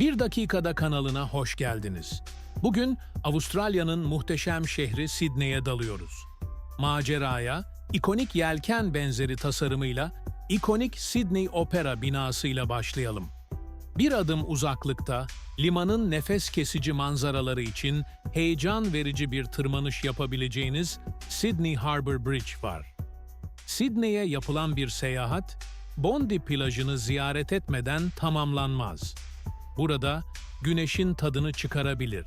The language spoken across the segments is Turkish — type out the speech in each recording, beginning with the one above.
Bir dakikada kanalına hoş geldiniz. Bugün Avustralya'nın muhteşem şehri Sydney'e dalıyoruz. Maceraya, ikonik yelken benzeri tasarımıyla, ikonik Sydney Opera binasıyla başlayalım. Bir adım uzaklıkta, limanın nefes kesici manzaraları için heyecan verici bir tırmanış yapabileceğiniz Sydney Harbour Bridge var. Sydney'e yapılan bir seyahat, Bondi plajını ziyaret etmeden tamamlanmaz. Burada güneşin tadını çıkarabilir.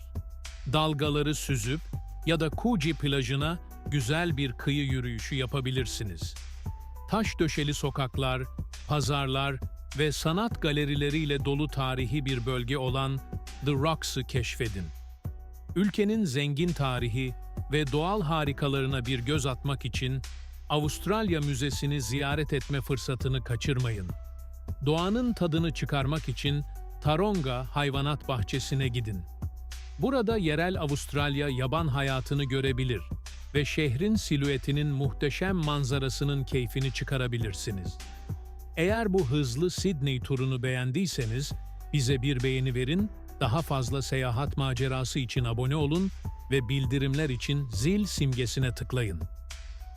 Dalgaları süzüp ya da Coogee plajına güzel bir kıyı yürüyüşü yapabilirsiniz. Taş döşeli sokaklar, pazarlar ve sanat galerileriyle dolu tarihi bir bölge olan The Rocks'ı keşfedin. Ülkenin zengin tarihi ve doğal harikalarına bir göz atmak için Avustralya Müzesi'ni ziyaret etme fırsatını kaçırmayın. Doğanın tadını çıkarmak için Taronga Hayvanat Bahçesi'ne gidin. Burada yerel Avustralya yaban hayatını görebilir ve şehrin silüetinin muhteşem manzarasının keyfini çıkarabilirsiniz. Eğer bu hızlı Sydney turunu beğendiyseniz bize bir beğeni verin, daha fazla seyahat macerası için abone olun ve bildirimler için zil simgesine tıklayın.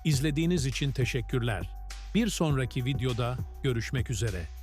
İzlediğiniz için teşekkürler. Bir sonraki videoda görüşmek üzere.